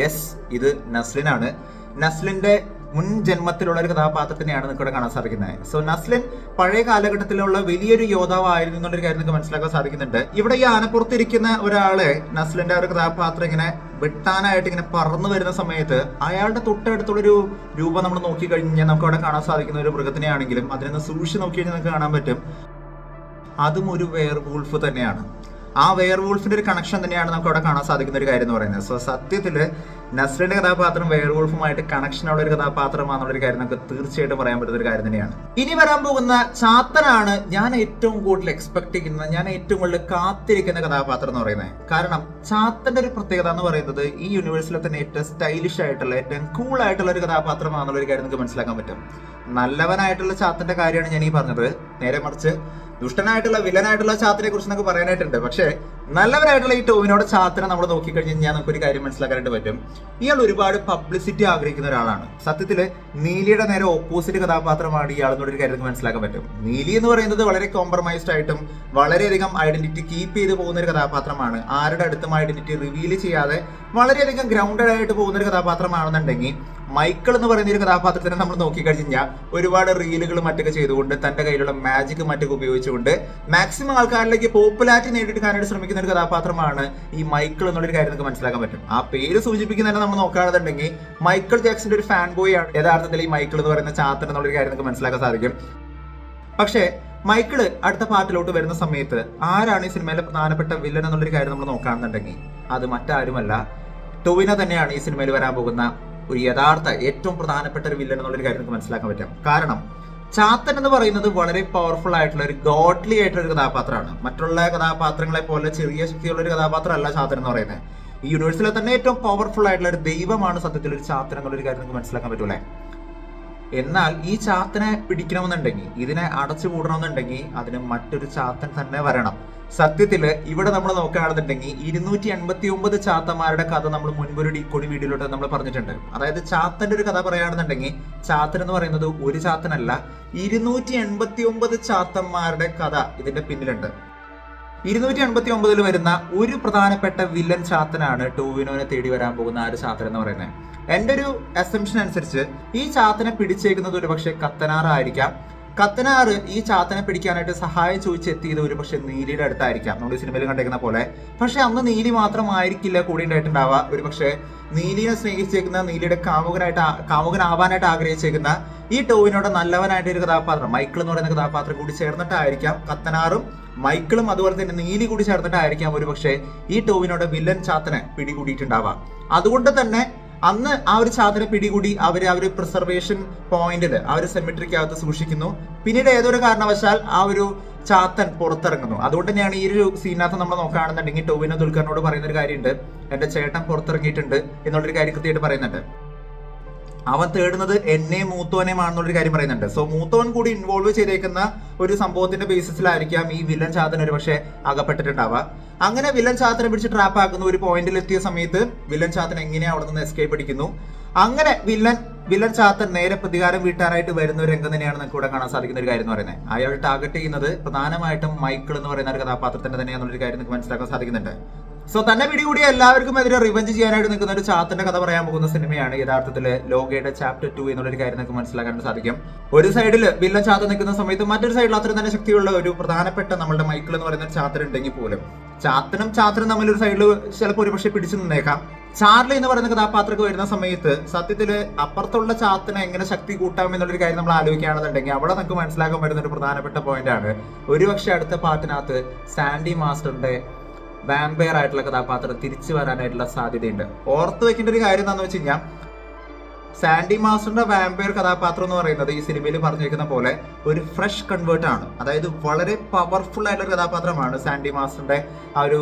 യെസ് ഇത് നസ്ലിനാണ്. നസ്ലിന്റെ മുൻ ജന്മത്തിലുള്ള ഒരു കഥാപാത്രത്തിനെയാണ് നിങ്ങൾക്ക് ഇവിടെ കാണാൻ സാധിക്കുന്നത്. സോ നസ്ലിൻ പഴയ കാലഘട്ടത്തിലുള്ള വലിയൊരു യോദ്ധാവായിരുന്നു എന്നുള്ളൊരു കാര്യം നിങ്ങൾക്ക് മനസ്സിലാക്കാൻ സാധിക്കുന്നുണ്ട്. ഇവിടെ ഈ ആനപ്പുറത്തിരിക്കുന്ന ഒരാളെ നസ്ലിന്റെ ഒരു കഥാപാത്രം ഇങ്ങനെ വെട്ടാനായിട്ട് ഇങ്ങനെ പറന്നു വരുന്ന സമയത്ത് അയാളുടെ തൊട്ടടുത്തുള്ളൊരു രൂപം നമ്മൾ നോക്കി കഴിഞ്ഞാൽ നമുക്ക് അവിടെ കാണാൻ സാധിക്കുന്ന ഒരു മൃഗത്തിനെയാണെങ്കിലും അതിനെ സൂക്ഷിച്ച് നോക്കി കഴിഞ്ഞാൽ നമുക്ക് കാണാൻ പറ്റും. അതും ഒരു വേർ വൂൾഫ് തന്നെയാണ്. ആ വെയർ വൂൾഫിന്റെ ഒരു കണക്ഷൻ തന്നെയാണ് നമുക്ക് അവിടെ കാണാൻ സാധിക്കുന്ന ഒരു കാര്യം എന്ന് പറയുന്നത്. സോ സത്യത്തിൽ നസ്രിന്റെ കഥാപാത്രം വെയർ വൂൾഫുമായിട്ട് കണക്ഷൻ ഉള്ള ഒരു കഥാപാത്രമാണെന്നുള്ള ഒരു കാര്യം നമുക്ക് തീർച്ചയായിട്ടും പറയാൻ പറ്റുന്ന ഒരു കാര്യം തന്നെയാണ്. ഇനി വരാൻ പോകുന്ന ചാത്തനാണ് ഞാൻ ഏറ്റവും കൂടുതൽ എക്സ്പെക്ട് ചെയ്യുന്ന ഞാൻ ഏറ്റവും കൂടുതൽ കാത്തിരിക്കുന്ന കഥാപാത്രം എന്ന് പറയുന്നത്. കാരണം ചാത്തന്റെ ഒരു പ്രത്യേകത എന്ന് പറയുന്നത് ഈ യൂണിവേഴ്സിലെ തന്നെ ഏറ്റവും സ്റ്റൈലിഷ് ആയിട്ടുള്ള ഏറ്റവും കൂൾ ആയിട്ടുള്ള ഒരു കഥാപാത്രമാണെന്നുള്ള ഒരു കാര്യം നമുക്ക് മനസ്സിലാക്കാൻ പറ്റും. നല്ലവനായിട്ടുള്ള ചാത്തന്റെ കാര്യമാണ് ഞാൻ ഈ പറഞ്ഞത്. നേരെ മറിച്ച് ദുഷ്ടനായിട്ടുള്ള വില്ലനായിട്ടുള്ള ചാത്തിനെ കുറിച്ച് നമുക്ക് പറയാനായിട്ടുണ്ട്. പക്ഷേ നല്ലവരായിട്ടുള്ള ഈ ടോവിനോട് ചാത്തിനെ നമ്മൾ നോക്കിക്കഴിഞ്ഞ് കഴിഞ്ഞാൽ നമുക്ക് ഒരു കാര്യം മനസ്സിലാക്കാനായിട്ട് പറ്റും. ഇയാൾ ഒരുപാട് പബ്ലിസിറ്റി ആഗ്രഹിക്കുന്ന ഒരാളാണ്. സത്യത്തിൽ നീലിയുടെ നേരെ ഓപ്പോസിറ്റ് കഥാപാത്രമാണ് ഇയാൾ ഒരു കാര്യം മനസ്സിലാക്കാൻ പറ്റും. നീലി എന്ന് പറയുന്നത് വളരെ കോംപ്രമൈസ്ഡ് ആയിട്ടും വളരെയധികം ഐഡന്റിറ്റി കീപ്പ് ചെയ്ത് പോകുന്ന ഒരു കഥാപാത്രമാണ്. ആരുടെ അടുത്തും ഐഡന്റിറ്റി റിവീൽ ചെയ്യാതെ വളരെയധികം ഗ്രൗണ്ടഡ് ആയിട്ട് പോകുന്ന ഒരു കഥാപാത്രമാണെന്നുണ്ടെങ്കിൽ മൈക്കിൾ എന്ന് പറയുന്ന ഒരു കഥാപാത്രത്തിനെ നമ്മൾ നോക്കിക്കഴിഞ്ഞാൽ ഒരുപാട് റീലുകൾ മറ്റൊക്കെ ചെയ്തുകൊണ്ട് തന്റെ കയ്യിലുള്ള മാജിക് മറ്റൊക്കെ ഉപയോഗിച്ചുകൊണ്ട് മാക്സിമം ആൾക്കാരിലേക്ക് പോപ്പുലാരിറ്റി നേടിയെടുക്കാനായിട്ട് ശ്രമിക്കുന്ന ഒരു കഥാപാത്രമാണ് ഈ മൈക്കിൾ എന്നുള്ളൊരു കാര്യം നമുക്ക് മനസ്സിലാക്കാൻ പറ്റും. ആ പേര് സൂചിപ്പിക്കുന്ന സൂചിപ്പിക്കുന്നതന്നെ നമ്മൾ നോക്കുകയാണെന്നുണ്ടെങ്കിൽ മൈക്കിൾ ജാക്സന്റെ ഒരു ഫാൻ ബോയ് ആണ്. യഥാർത്ഥത്തിൽ ഈ മൈക്കിൾ എന്ന് പറയുന്ന ചാത്തൻ എന്നുള്ളൊരു കാര്യം നമുക്ക് മനസ്സിലാക്കാൻ സാധിക്കും. പക്ഷേ മൈക്കിൾ അടുത്ത പാർട്ടിലോട്ട് വരുന്ന സമയത്ത് ആരാണ് ഈ സിനിമയിലെ പ്രധാനപ്പെട്ട വില്ലൻ എന്നുള്ളൊരു കാര്യം നമ്മൾ നോക്കുകയാണെന്നുണ്ടെങ്കിൽ അത് മറ്റാരുമല്ല. ടൊവിനോ തന്നെയാണ് ഈ സിനിമയിൽ വരാൻ പോകുന്ന ഒരു യഥാർത്ഥ ഏറ്റവും പ്രധാനപ്പെട്ട ഒരു വില്ലൻ എന്നുള്ളൊരു കാര്യം നമുക്ക് മനസ്സിലാക്കാൻ പറ്റും. കാരണം ചാത്തൻ എന്ന് പറയുന്നത് വളരെ പവർഫുൾ ആയിട്ടുള്ള ഒരു ഗോഡ്ലി ആയിട്ടുള്ള ഒരു കഥാപാത്രമാണ്. മറ്റുള്ള കഥാപാത്രങ്ങളെ പോലെ ചെറിയ ശക്തിയുള്ള ഒരു കഥാപാത്രമല്ല ചാത്തൻ എന്ന് പറയുന്നത്. ഈ യൂണിവേഴ്സിലെ തന്നെ ഏറ്റവും പവർഫുൾ ആയിട്ടുള്ള ഒരു ദൈവമാണ് സത്യത്തിൽ ഒരു ചാത്തൻ എന്നുള്ളൊരു കാര്യം നമുക്ക് മനസ്സിലാക്കാൻ പറ്റൂലേ എന്നാൽ ഈ ചാത്തനെ പിടിക്കണമെന്നുണ്ടെങ്കിൽ ഇതിനെ അടച്ചു കൂടണമെന്നുണ്ടെങ്കിൽ അതിന് മറ്റൊരു ചാത്തൻ തന്നെ വരണം. സത്യത്തിൽ ഇവിടെ നമ്മൾ നോക്കുകയാണെന്നുണ്ടെങ്കിൽ ഇരുന്നൂറ്റി എൺപത്തി ഒമ്പത് ചാത്തന്മാരുടെ കഥ നമ്മൾ മുൻപൊരു ഡീക്കോടി കൊടി വീഡിയോയിലോട്ട് നമ്മൾ പറഞ്ഞിട്ടുണ്ട്. അതായത് ചാത്തന്റെ ഒരു കഥ പറയുകയാണെന്നുണ്ടെങ്കിൽ ചാത്തൻ എന്ന് പറയുന്നത് ഒരു ചാത്തനല്ല ഇരുന്നൂറ്റി എൺപത്തി ഒമ്പത് ചാത്തന്മാരുടെ കഥ ഇതിന്റെ പിന്നിലുണ്ട്. ഇരുന്നൂറ്റി എൺപത്തി ഒമ്പതിൽ വരുന്ന ഒരു പ്രധാനപ്പെട്ട വില്ലൻ ചാത്തനാണ് ടൂവിനോനെ തേടി വരാൻ പോകുന്ന ആ ഒരു ചാത്തൻ എന്ന് പറയുന്നത്. എന്റെ ഒരു അസംഷൻ അനുസരിച്ച് ഈ ചാത്തനെ പിടിച്ചേക്കുന്നത് ഒരു പക്ഷേ കത്തനാറായിരിക്കാം. കത്തനാറ് ഈ ചാത്തനെ പിടിക്കാനായിട്ട് സഹായം ചോദിച്ചെത്തിയത് ഒരു പക്ഷേ നീലിയുടെ അടുത്തായിരിക്കാം. നമ്മൾ സിനിമയിൽ കണ്ടേക്കുന്ന പോലെ. പക്ഷെ അന്ന് നീലി മാത്രമായിരിക്കില്ല കൂടെ ഉണ്ടായിട്ടുണ്ടാവുക. ഒരു പക്ഷേ നീലിനെ സ്നേഹിച്ചേക്കുന്ന നീലിയുടെ കാമുകനായിട്ട് കാമുകനാവാനായിട്ട് ആഗ്രഹിച്ചേക്കുന്ന ഈ ടോവിനോട് നല്ലവനായിട്ട് ഒരു കഥാപാത്രം മൈക്കിൾ എന്ന് പറയുന്ന കഥാപാത്രം കൂടി ചേർന്നിട്ടായിരിക്കാം. കത്തനാറും മൈക്കിളും അതുപോലെ തന്നെ നീലി കൂടി ചേർന്നിട്ടായിരിക്കാം ഒരു പക്ഷേ ഈ ടോവിനോട് വില്ലൻ ചാത്തനെ പിടികൂടിയിട്ടുണ്ടാവാം അതുകൊണ്ട് തന്നെ അന്ന് ആ ഒരു ചാതര പിടികൂടി അവർ ആ ഒരു പ്രിസർവേഷൻ പോയിന്റിൽ ആ ഒരു സെമിട്രിക്കകത്ത് സൂക്ഷിക്കുന്നു. പിന്നീട് ഏതൊരു കാരണവശാൽ ആ ഒരു ചാത്തൻ പുറത്തിറങ്ങുന്നു. അതുകൊണ്ട് തന്നെയാണ് ഈ ഒരു സീനകത്ത് നമ്മൾ നോക്കുകയാണെന്നുണ്ടെങ്കിൽ ടോവിനോ ദുൽഖറിനോട് പറയുന്ന ഒരു കാര്യമുണ്ട്. എന്റെ ചേട്ടൻ പുറത്തിറങ്ങിയിട്ടുണ്ട് എന്നുള്ളൊരു കാര്യം കൃത്യമായിട്ട് പറയുന്നുണ്ട്. അവൻ തേടുന്നത് എന്നെ മൂത്തോനെയുമാണെന്നുള്ളൊരു കാര്യം പറയുന്നുണ്ട്. സോ മൂത്തോൻ കൂടി ഇൻവോൾവ് ചെയ്തേക്കുന്ന ഒരു സംഭവത്തിന്റെ ബേസിസിലായിരിക്കാം ഈ വില്ലൻ ചാത്തൻ ഒരു പക്ഷേ അകപ്പെട്ടിട്ടുണ്ടാവുക. അങ്ങനെ വില്ലൻ ചാത്തനെ പിടിച്ച് ട്രാപ്പ് ആക്കുന്ന ഒരു പോയിന്റിൽ എത്തിയ സമയത്ത് വില്ലൻ ചാത്തൻ എങ്ങനെയാ അവിടെ നിന്ന് എസ്കേപ്പ് അടിക്കുന്നു അങ്ങനെ വില്ലൻ വില്ലൻ ചാത്തൻ നേരെ പ്രതികാരം വീട്ടാനായിട്ട് വരുന്ന ഒരു രംഗം തന്നെയാണ് നമുക്ക് ഇവിടെ കാണാൻ സാധിക്കുന്ന ഒരു കാര്യം എന്ന് പറയുന്നത്. അയാൾ ടാർഗറ്റ് ചെയ്യുന്നത് പ്രധാനമായിട്ടും മൈക്കിൾ എന്ന് പറയുന്ന ഒരു കഥാപാത്രത്തിന്റെ തന്നെയാണെന്നുള്ളൊരു കാര്യം നമുക്ക് മനസ്സിലാക്കാൻ സാധിക്കുന്നുണ്ട്. സോ തന്നെ പിടികൂടിയ എല്ലാവർക്കും എതിരെ റിവഞ്ച് ചെയ്യാനായിട്ട് നിൽക്കുന്ന ഒരു ചാത്തന്റെ കഥ പറയാൻ പോകുന്ന സിനിമയാണ് യഥാർത്ഥത്തിൽ ലോകയുടെ ചാപ്റ്റർ ടു എന്നുള്ളൊരു കാര്യം നമുക്ക് മനസ്സിലാക്കാൻ സാധിക്കും. ഒരു സൈഡിൽ വില്ലൻ ചാത്ത നിൽക്കുന്ന സമയത്ത് മറ്റൊരു സൈഡിൽ അത്രയും തന്നെ ശക്തിയുള്ള ഒരു പ്രധാനപ്പെട്ട നമ്മുടെ മൈക്കിൾ എന്ന് പറയുന്ന ചാത്തൻ ഉണ്ടെങ്കിൽ പോലും. ചാത്തനും ചാത്തനും തമ്മിൽ ഒരു സൈഡിൽ ചിലപ്പോൾ ഒരു പക്ഷേ പിടിച്ചു നിന്നേക്കാം. ചാർലി എന്ന് പറയുന്ന കഥാപാത്രം വരുന്ന സമയത്ത് സത്യത്തിൽ അപ്പുറത്തുള്ള ചാത്തിനെ എങ്ങനെ ശക്തി കൂട്ടാം എന്നുള്ളൊരു കാര്യം നമ്മൾ ആലോചിക്കുകയാണെന്നുണ്ടെങ്കിൽ അവിടെ നമുക്ക് മനസ്സിലാക്കാൻ പറ്റുന്ന ഒരു പ്രധാനപ്പെട്ട പോയിന്റ് ആണ്. ഒരുപക്ഷെ അടുത്ത പാട്ടിനകത്ത് സാൻഡി മാസ്റ്ററിന്റെ വാമ്പയർ ആയിട്ടുള്ള കഥാപാത്രം തിരിച്ചു വരാനായിട്ടുള്ള സാധ്യതയുണ്ട്. ഓർത്ത് വെക്കേണ്ട ഒരു കാര്യം എന്താണെന്ന് വെച്ച് കഴിഞ്ഞാൽ സാൻഡി മാസ്റ്ററിന്റെ വാമ്പയർ കഥാപാത്രം എന്ന് പറയുന്നത് ഈ സിനിമയിൽ പറഞ്ഞിരിക്കുന്ന പോലെ ഒരു ഫ്രഷ് കൺവേർട്ട് ആണ്. അതായത് വളരെ പവർഫുൾ ആയിട്ടുള്ള കഥാപാത്രമാണ് സാൻഡി മാസ്റ്ററിന്റെ ആ ഒരു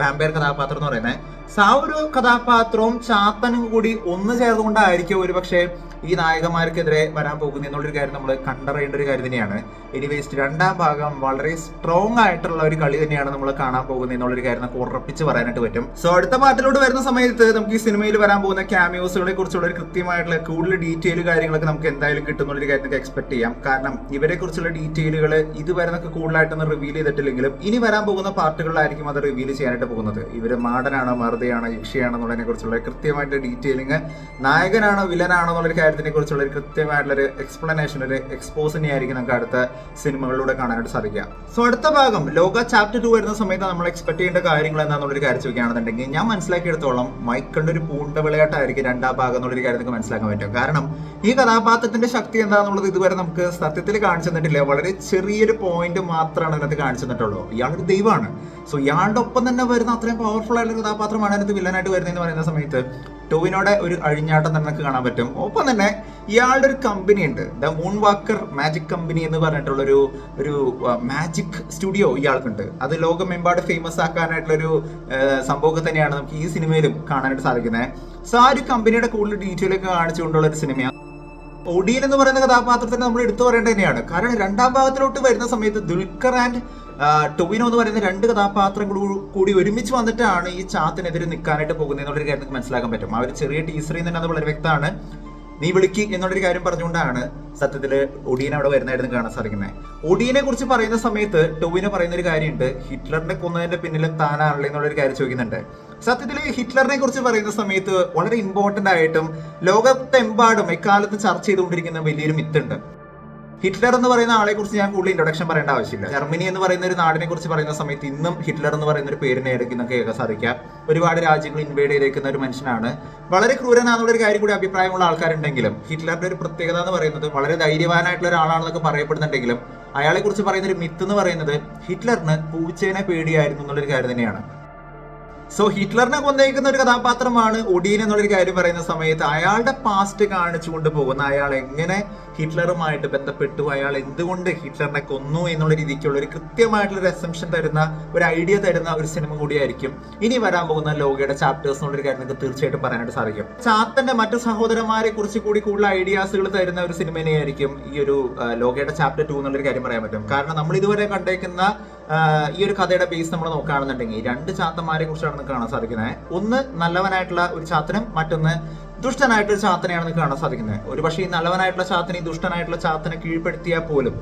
വാമ്പയർ കഥാപാത്രം എന്ന് പറയുന്നത്. ആ ഒരു കഥാപാത്രവും ചാത്തനും കൂടി ഒന്ന് ചേർന്നുകൊണ്ടായിരിക്കും ഒരു പക്ഷേ ഈ നായകന്മാർക്കെതിരെ വരാൻ പോകുന്നത് എന്നുള്ളൊരു കാര്യം നമ്മൾ കണ്ടറിയേണ്ട ഒരു കാര്യം തന്നെയാണ്. എനിവേസ്റ്റ് രണ്ടാം ഭാഗം വളരെ സ്ട്രോങ് ആയിട്ടുള്ള ഒരു കളി തന്നെയാണ് നമ്മൾ കാണാൻ പോകുന്നത് എന്നുള്ളൊരു കാര്യം നമുക്ക് ഉറപ്പിച്ച് പറയാനായിട്ട് പറ്റും. സോ അടുത്ത പാട്ടിലോട്ട് വരുന്ന സമയത്ത് നമുക്ക് ഈ സിനിമയിൽ വരാൻ പോകുന്ന ക്യാമിയോസുകളെ കുറിച്ചുള്ള ഒരു കൃത്യമായിട്ടുള്ള കൂടുതൽ ഡീറ്റെയിൽ കാര്യങ്ങളൊക്കെ നമുക്ക് എന്തായാലും കിട്ടും ഒരു കാര്യം നമുക്ക് എക്സ്പെക്ട് ചെയ്യാം. കാരണം ഇവരെ കുറിച്ചുള്ള ഡീറ്റെയിലുകൾ ഇതുവരെ നമുക്ക് കൂടുതലായിട്ടൊന്നും റിവീൽ ചെയ്തിട്ടില്ലെങ്കിലും ഇനി വരാൻ പോകുന്ന പാർട്ടുകളിലായിരിക്കും അത് റിവീൽ ചെയ്യാനായിട്ട് പോകുന്നത്. ഇവർ മാടനാണോ മറുതയാണോ യക്ഷിയാണോ എന്നുള്ളതിനെ കുറിച്ചുള്ള കൃത്യമായിട്ട് ഡീറ്റെയിലിംഗ് നായകനാണോ വില്ലനാണോ എന്നുള്ളൊരു കാര്യത്തിനെ കുറിച്ചുള്ള ഒരു കൃത്യമായിട്ടുള്ള ഒരു എക്സ്പ്ലനേഷൻ ഒരു എക്സ്പോസിനെ ആയിരിക്കും നമുക്ക് അടുത്ത സിനിമകളിലൂടെ കാണാനായിട്ട് സാധിക്കുക. സോ അടുത്ത ഭാഗം ലോക ചാപ്റ്റർ ടു വരുന്ന സമയത്ത് നമ്മൾ എക്സ്പെക്ട് ചെയ്യേണ്ട കാര്യങ്ങൾ എന്താണെന്നുള്ളൊരു കാര്യം ചോദിക്കുകയാണെന്നുണ്ടെങ്കിൽ ഞാൻ മനസ്സിലാക്കിയെടുത്തോളം മൈക്കിളിന്റെ ഒരു പൂണ്ട വിളയാട്ടായിരിക്കും രണ്ടാം ഭാഗം എന്നുള്ളൊരു കാര്യം നമുക്ക് മനസ്സിലാക്കാൻ പറ്റും. കാരണം ഈ കഥാപാത്രത്തിന്റെ ശക്തി എന്താണെന്നുള്ളത് ഇതുവരെ നമുക്ക് സത്യത്തിൽ കാണിച്ചു തന്നിട്ടില്ല. വളരെ ചെറിയൊരു പോയിന്റ് മാത്രമാണ് അതിനകത്ത് കാണിച്ചു തന്നിട്ടുള്ളൂ. ഇയാളൊരു ദൈവമാണ്. സോ ഇയാളുടെ ഒപ്പം തന്നെ വരുന്ന അത്രയും പവർഫുൾ ആയിട്ടുള്ള കഥാപാത്രമാണ് അതിനകത്ത് വില്ലനായിട്ട് വരുന്നതെന്ന് പറയുന്ന സമയത്ത് ടോവിനോടെ ഒരു അഴിഞ്ഞാട്ടം നമുക്ക് കാണാൻ പറ്റും. ഒപ്പം തന്നെ ഇയാളുടെ ഒരു കമ്പനി ഉണ്ട്. The moon walker magic company എന്ന് പറഞ്ഞിട്ടുള്ള ഒരു ഒരു മാജിക് സ്റ്റുഡിയോ ഇയാൾക്കുണ്ട്. അത് ലോകമെമ്പാട് ഫേമസ് ആക്കാനായിട്ടുള്ളൊരു സംഭവമൊക്കെ തന്നെയാണ് നമുക്ക് ഈ സിനിമയിലും കാണാനായിട്ട് സാധിക്കുന്നത്. സോ ആ ഒരു കമ്പനിയുടെ കൂടുതൽ ഡീറ്റെയിൽ ഒക്കെ കാണിച്ചുകൊണ്ടുള്ള ഒരു സിനിമയാണ് ഒടിയൻ എന്ന് പറയുന്ന കഥാപാത്രത്തിന് നമ്മൾ എടുത്തു പറയേണ്ടത് തന്നെയാണ്. കാരണം രണ്ടാം ഭാഗത്തിലോട്ട് വരുന്ന സമയത്ത് ദുൽഖർ ആൻഡ് ടൊവിനോ എന്ന് പറയുന്ന രണ്ട് കഥാപാത്രങ്ങൾ കൂടി ഒരുമിച്ച് വന്നിട്ടാണ് ഈ ചാത്തിനെതിരെ നിൽക്കാനായിട്ട് പോകുന്നത് എന്നുള്ളൊരു കാര്യം നമുക്ക് മനസ്സിലാക്കാൻ പറ്റും. ആ ഒരു ചെറിയ ടീസറിൽ തന്നെ അത് വളരെ വ്യക്തമാണ്. നീ വിളിക്ക് എന്നുള്ളൊരു കാര്യം പറഞ്ഞുകൊണ്ടാണ് സത്യത്തിൽ ഒഡീൻ അവിടെ വരുന്നതായിരുന്നു കാണാൻ സാധിക്കുന്നത്. ഒഡീനെ കുറിച്ച് പറയുന്ന സമയത്ത് ടൊവിനെ പറയുന്ന ഒരു കാര്യമുണ്ട്. ഹിറ്റ്ലറിനെ കൊന്നതിന്റെ പിന്നിലും താനാണല്ലേ എന്നുള്ളൊരു കാര്യം ചോദിക്കുന്നുണ്ട്. സത്യത്തിൽ ഹിറ്റ്ലറിനെ കുറിച്ച് പറയുന്ന സമയത്ത് വളരെ ഇമ്പോർട്ടന്റ് ആയിട്ടും ലോകത്തെമ്പാടും എക്കാലത്ത് ചർച്ച ചെയ്തുകൊണ്ടിരിക്കുന്ന വലിയൊരു മിത്തുണ്ട് ഹിറ്റ്ലർ എന്ന് പറയുന്ന ആളെ കുറിച്ച് ഞാൻ കൂടുതൽ ഇൻട്രൊഡക്ഷൻ പറയേണ്ട ആവശ്യമില്ല. ജർമ്മനി എന്ന് പറയുന്ന ഒരു നാടിനെ കുറിച്ച് പറയുന്ന സമയത്ത് ഇന്നും ഹിറ്റ്ലർ എന്ന് പറയുന്ന ഒരു പേരിനെ ഇടയ്ക്ക് കേൾക്കാൻ സാധിക്കാം. ഒരുപാട് രാജ്യങ്ങൾ ഇൻവേഡ് ചെയ്തേക്കുന്ന ഒരു മനുഷ്യനാണ്. വളരെ ക്രൂരനാന്നുള്ള ഒരു കാര്യം കൂടി അഭിപ്രായമുള്ള ആൾക്കാരുണ്ടെങ്കിലും ഹിറ്റ്ലറിന്റെ ഒരു പ്രത്യേകത എന്ന് പറയുന്നത് വളരെ ധൈര്യവാനായിട്ടുള്ള ഒരാളാണെന്നൊക്കെ പറയപ്പെടുന്നുണ്ടെങ്കിലും അയാളെ കുറിച്ച് പറയുന്ന ഒരു മിത്ത് എന്ന് പറയുന്നത് ഹിറ്റ്ലറിന് പൂച്ചേനെ പേടിയായിരുന്നു എന്നുള്ളൊരു കാര്യം തന്നെയാണ്. സോ ഹിറ്റ്ലറിനെ കൊന്നേക്കുന്ന ഒരു കഥാപാത്രമാണ് ഒഡീൻ എന്നുള്ളൊരു കാര്യം പറയുന്ന സമയത്ത് അയാളുടെ പാസ്റ്റ് കാണിച്ചുകൊണ്ട് പോകുന്ന അയാൾ എങ്ങനെ ഹിറ്റ്ലറുമായിട്ട് ബന്ധപ്പെട്ടു അയാൾ എന്തുകൊണ്ട് ഹിറ്റ്ലറിനെ കൊന്നു എന്നുള്ള രീതിക്കുള്ള ഒരു കൃത്യമായിട്ടുള്ള ഒരു അസംഷൻ തരുന്ന ഒരു ഐഡിയ തരുന്ന ഒരു സിനിമ കൂടിയായിരിക്കും. ഇനി വരാൻ പോകുന്ന ലോകയുടെ ചാപ്റ്റേഴ്സ് എന്നുള്ളൊരു കാര്യം നിങ്ങൾക്ക് തീർച്ചയായിട്ടും പറയാനായിട്ട് സാധിക്കും. ചാത്തന്റെ മറ്റു സഹോദരന്മാരെ കുറിച്ച് കൂടി കൂടുതൽ ഐഡിയാസുകൾ തരുന്ന ഒരു സിനിമ ആയിരിക്കും ഈ ഒരു ലോകയുടെ ചാപ്റ്റർ ടു എന്നുള്ളൊരു കാര്യം പറയാൻ പറ്റും. കാരണം നമ്മൾ ഇതുവരെ കണ്ടേക്കുന്ന ഈ ഒരു കഥയുടെ ബേസ് നമ്മൾ നോക്കുകയാണെന്നുണ്ടെങ്കിൽ രണ്ട് ചാത്തന്മാരെ കുറിച്ചാണ് നമുക്ക് കാണാൻ സാധിക്കുന്നത്. ഒന്ന് നല്ലവനായിട്ടുള്ള ഒരു ചാത്തനും മറ്റൊന്ന് ദുഷ്ടനായിട്ടുള്ള ഒരു ചാത്തനെയാണ് കാണാൻ സാധിക്കുന്നത്. ഒരു പക്ഷേ ഈ നല്ലവനായിട്ടുള്ള ചാത്തനെ ഈ ദുഷ്ടനായിട്ടുള്ള ചാത്തനെ കീഴ്പ്പെടുത്തിയാൽ പോലും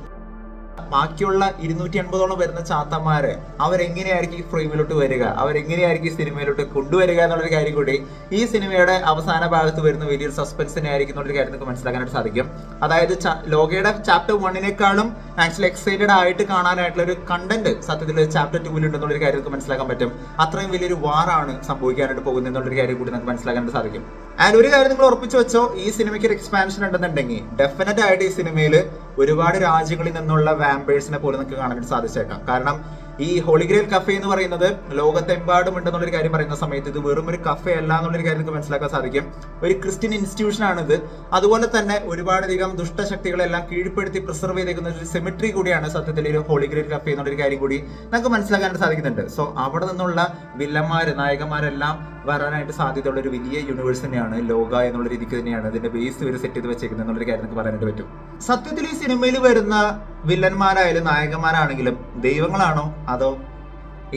ബാക്കിയുള്ള ഇരുന്നൂറ്റി എൺപതോളം വരുന്ന ചാത്തമാര് അവരെങ്ങനെയായിരിക്കും ഫ്രെയിമിലോട്ട് വരിക? അവരെങ്ങനെയായിരിക്കും സിനിമയിലോട്ട് കൊണ്ടുവരിക എന്നുള്ളൊരു കാര്യം കൂടി ഈ സിനിമയുടെ അവസാന ഭാഗത്ത് വരുന്ന വലിയൊരു സസ്പെൻസിനെ ആയിരിക്കും എന്നുള്ളൊരു കാര്യം നമുക്ക് മനസ്സിലാക്കാനായിട്ട് സാധിക്കും. അതായത് ലോകയുടെ ചാപ്റ്റർ വണ്ണിനേക്കാളും ആക്ച്വലി എക്സൈറ്റഡ് ആയിട്ട് കാണാനായിട്ടുള്ള ഒരു കണ്ടന്റ് സത്യത്തിൽ ചാപ്റ്റർ ടൂവിലുണ്ടെന്നുള്ളൊരു കാര്യം നമുക്ക് മനസ്സിലാക്കാൻ പറ്റും. അത്രയും വലിയൊരു വാറാണ് സംഭവിക്കാനായിട്ട് പോകുന്നത് എന്നുള്ളൊരു കാര്യം കൂടി നമുക്ക് മനസ്സിലാക്കാനായിട്ട് സാധിക്കും. ആൻഡ് ഒരു കാര്യം നിങ്ങൾ ഉറപ്പിച്ചു വെച്ചോ ഈ സിനിമയ്ക്ക് ഒരു എക്സ്പാൻഷൻ ഉണ്ടെന്നുണ്ടെങ്കിൽ ഡെഫിനറ്റ് ആയിട്ട് ഈ സിനിമയിൽ ഒരുപാട് രാജ്യങ്ങളിൽ നിന്നുള്ള വാമ്പേഴ്സിനെ പോലും നമുക്ക് കാണാൻ സാധിച്ചേക്കാം. കാരണം ഈ ഹോളിഗ്രേൽ കഫേ എന്ന് പറയുന്നത് ലോകത്തെമ്പാടും ഉണ്ടെന്നുള്ളൊരു കാര്യം പറയുന്ന സമയത്ത് ഇത് വെറും ഒരു കഫേ അല്ല എന്നുള്ളൊരു കാര്യം നമുക്ക് മനസ്സിലാക്കാൻ സാധിക്കും. ഒരു ക്രിസ്ത്യൻ ഇൻസ്റ്റിറ്റ്യൂഷൻ ആണിത്. അതുപോലെ തന്നെ ഒരുപാടധികം ദുഷ്ടശക്തികളെല്ലാം കീഴ്പ്പെടുത്തി പ്രിസർവ് ചെയ്തേക്കുന്ന ഒരു സെമിട്രി കൂടിയാണ് സത്യത്തിൽ ഒരു ഹോളിഗ്രേൽ കഫേ എന്നുള്ളൊരു കാര്യം കൂടി നമുക്ക് മനസ്സിലാക്കാൻ സാധിക്കുന്നുണ്ട്. സോ അവിടെ നിന്നുള്ള വില്ലന്മാര് നായകന്മാരെല്ലാം വരാനായിട്ട് സാധ്യതയുള്ള ഒരു വലിയ യൂണിവേഴ്സ് തന്നെയാണ് ലോക എന്നുള്ള രീതിക്ക് തന്നെയാണ് അതിന്റെ ബേസ് ഒരു സെറ്റ് ചെയ്ത് വെച്ചേക്കുന്നത് എന്നുള്ളൊരു കാര്യം പറയാനായിട്ട് പറ്റും. സത്യത്തിൽ ഈ സിനിമയിൽ വരുന്ന വില്ലന്മാരായാലും നായകന്മാരാണെങ്കിലും ദൈവങ്ങളാണോ അതോ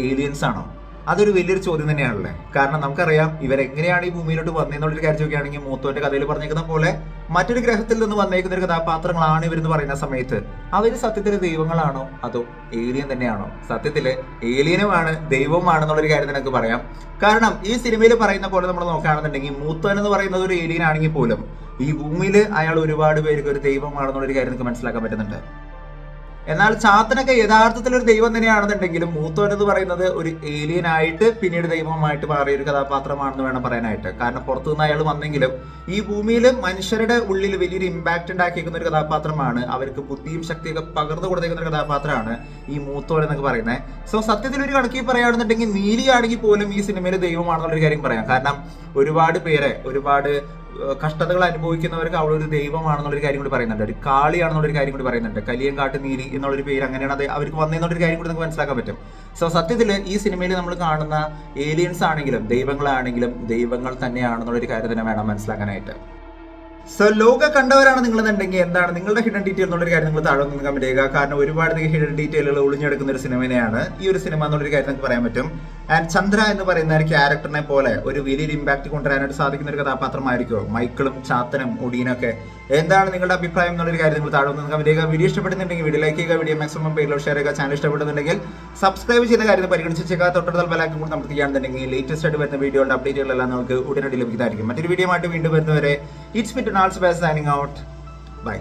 ഏലിയൻസ് ആണോ? അതൊരു വലിയൊരു ചോദ്യം തന്നെയാണല്ലേ? കാരണം നമുക്കറിയാം ഇവരെങ്ങനെയാണ് ഈ ഭൂമിയിലോട്ട് വന്നതെന്നുള്ളൊരു കാര്യം ചോദിക്കുകയാണെങ്കിൽ മൂത്തോന്റെ കഥയിൽ പറഞ്ഞേക്കുന്ന പോലെ മറ്റൊരു ഗ്രഹത്തിൽ നിന്ന് വന്നേക്കുന്ന ഒരു കഥാപാത്രങ്ങളാണ് ഇവരെന്ന് പറയുന്ന സമയത്ത്. അവർ സത്യത്തിൽ ദൈവങ്ങളാണോ? അതോ ഏലിയൻ തന്നെയാണോ? സത്യത്തിൽ ഏലിയനുമാണ് ദൈവവുമാണെന്നുള്ളൊരു കാര്യം നിനക്ക് പറയാം. കാരണം ഈ സിനിമയിൽ പറയുന്ന പോലെ നമ്മൾ നോക്കുകയാണെന്നുണ്ടെങ്കിൽ മൂത്തോൻ എന്ന് പറയുന്നത് ഒരു ഏലിയൻ ആണെങ്കിൽ പോലും ഈ ഭൂമിയിൽ അയാൾ ഒരുപാട് പേർക്ക് ഒരു ദൈവമാണെന്നുള്ളൊരു കാര്യം നിങ്ങൾക്ക് മനസ്സിലാക്കാൻ പറ്റുന്നുണ്ട്. എന്നാൽ ചാത്തനൊക്കെ യഥാർത്ഥത്തിൽ ഒരു ദൈവം തന്നെയാണെന്നുണ്ടെങ്കിലും മൂത്തോൻ എന്ന് പറയുന്നത് ഒരു ഏലിയൻ ആയിട്ട് പിന്നീട് ദൈവമായിട്ട് മാറിയ ഒരു കഥാപാത്രമാണെന്ന് വേണം പറയാനായിട്ട്. കാരണം പുറത്തുനിന്ന് അയാൾ വന്നെങ്കിലും ഈ ഭൂമിയിൽ മനുഷ്യരുടെ ഉള്ളിൽ വലിയൊരു ഇമ്പാക്ട് ഉണ്ടാക്കിയിരിക്കുന്ന ഒരു കഥാപാത്രമാണ്. അവർക്ക് ബുദ്ധിയും ശക്തിയൊക്കെ പകർന്നു കൊടുത്തേക്കുന്ന ഒരു കഥാപാത്രമാണ് ഈ മൂത്തോൻ എന്നൊക്കെ പറയുന്നത്. സോ സത്യത്തിൽ ഒരു കണക്കിൽ പറയുകയാണെന്നുണ്ടെങ്കിൽ നീലിയാണെങ്കിൽ പോലും ഈ സിനിമയിൽ ദൈവമാണെന്നുള്ളൊരു കാര്യം പറയാം. കാരണം ഒരുപാട് പേരെ ഒരുപാട് കഷ്ടതകൾ അനുഭവിക്കുന്നവർക്ക് അവിടെ ഒരു ദൈവമാണെന്നുള്ളൊരു കാര്യം കൂടി പറയുന്നുണ്ട്. ഒരു കാളിയാണെന്നുള്ളൊരു കാര്യം കൂടി പറയുന്നുണ്ട്. കലിയൻ കാട്ടു നീലി എന്നുള്ളൊരു പേര് അങ്ങനെയാണ് അത് അവർക്ക് വന്നതെന്നുള്ളൊരു കാര്യം കൂടി നമുക്ക് മനസ്സിലാക്കാൻ പറ്റും. സോ സത്യത്തിൽ ഈ സിനിമയിൽ നമ്മൾ കാണുന്ന ഏലിയൻസ് ആണെങ്കിലും ദൈവങ്ങളാണെങ്കിലും ദൈവങ്ങൾ തന്നെയാണെന്നുള്ളൊരു കാര്യം തന്നെ വേണം മനസ്സിലാക്കാനായിട്ട്. സോ ലോക കണ്ടവരാണ് നിങ്ങളെന്നുണ്ടെങ്കിൽ എന്താണ് നിങ്ങളുടെ ഹിഡൻ ഡീറ്റെയിൽ എന്നുള്ളൊരു കാര്യം നിങ്ങൾ താഴെ നിന്ന് കമന്റ് ചെയ്യുക. കാരണം ഒരുപാട് ഹിഡൻ ഡീറ്റെയിലുകൾ ഒളിഞ്ഞെടുക്കുന്ന ഒരു സിനിമയാണ് ഈ ഒരു സിനിമ എന്നുള്ളൊരു കാര്യം നമുക്ക് പറയാൻ പറ്റും. ആൻഡ് ചന്ദ്ര എന്ന് പറയുന്ന ഒരു ക്യാരക്ടറിനെ പോലെ ഒരു വലിയൊരു ഇമ്പാക്ട് കൊണ്ടുവരാനായിട്ട് സാധിക്കുന്ന ഒരു കഥാപാത്രമായിരിക്കുമോ മൈക്കിളും ചാത്തനും ഒടീനൊക്കെ. എന്താണ് നിങ്ങളുടെ അഭിപ്രായം എന്നുള്ളൊരു കാര്യം നിങ്ങൾ താഴെ നിങ്ങൾക്ക് വീഡിയോ വീഡിയോ ഇഷ്ടപ്പെടുന്നുണ്ടെങ്കിൽ വീഡിയോ ലൈക്ക് ചെയ്യുക. വീഡിയോ മാക്സിമം പേരിലോ ഷെയർ ചെയ്യുക. ചാനൽ ഇഷ്ടപ്പെടുന്നുണ്ടെങ്കിൽ സബ്സ്ക്രൈബ് ചെയ്ത കാര്യം പരിഗണിച്ച് ചെയ്യുക തൊട്ടടുത്ത ബലാക്കും കൂടി നമ്മൾ ചെയ്യാണെന്നുണ്ടെങ്കിൽ ലേറ്റസ്റ്റ് ആയിട്ട് വരുന്ന വീഡിയോയുടെ അപ്ഡേറ്റുകളെല്ലാം നമുക്ക് ഉടനടി ലഭിക്കുന്നതായിരിക്കും. മറ്റൊരു വീഡിയോ ആയിട്ട് വീണ്ടും വരുന്നവരെ ഇറ്റ്സ് മിറ്റ് നാൾസ് ബൈ സൈനിങ് ഔട്ട് ബൈ